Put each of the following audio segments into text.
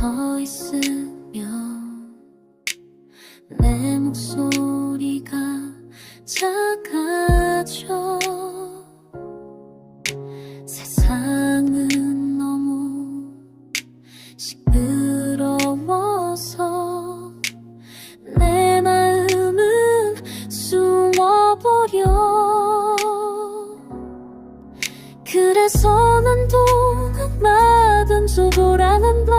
서 있으면 내 목소리가 작아져. 세상은 너무 시끄러워서 내 마음은 숨어버려 그래서 난 동학마든 조보라는 말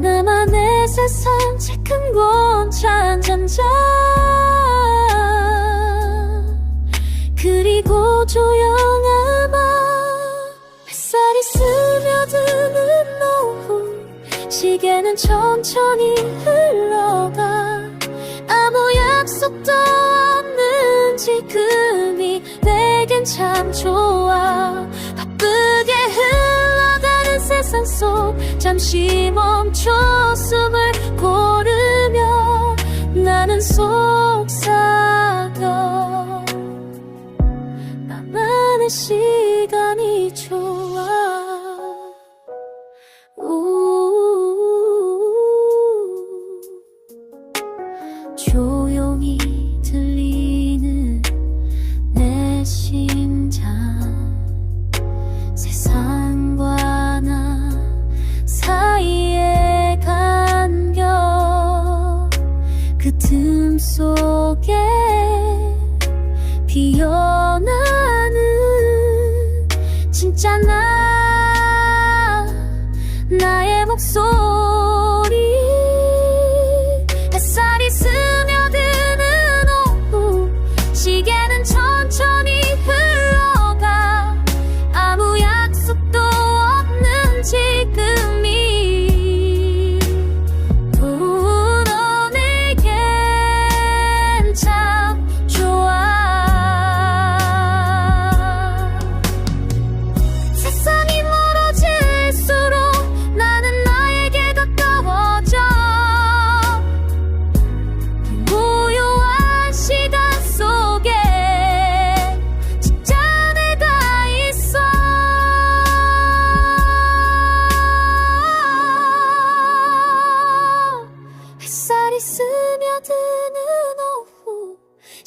나만의 세상 체큰 건차 한잔자 그리고 조용하마 햇살이 스며드는 오후 시계는 천천히 흘러가 아무 약속도 없는 지금이 내겐 참 좋아. 바쁘게 흘러가는 세상 속 잠시 멈춰 숨을 고르며 나는 속삭여. 나만의 시간이 좋아 그 틈 속에 피어나는 진짜 나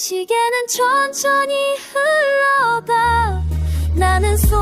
시계는 천천히 흘러가. 나는 소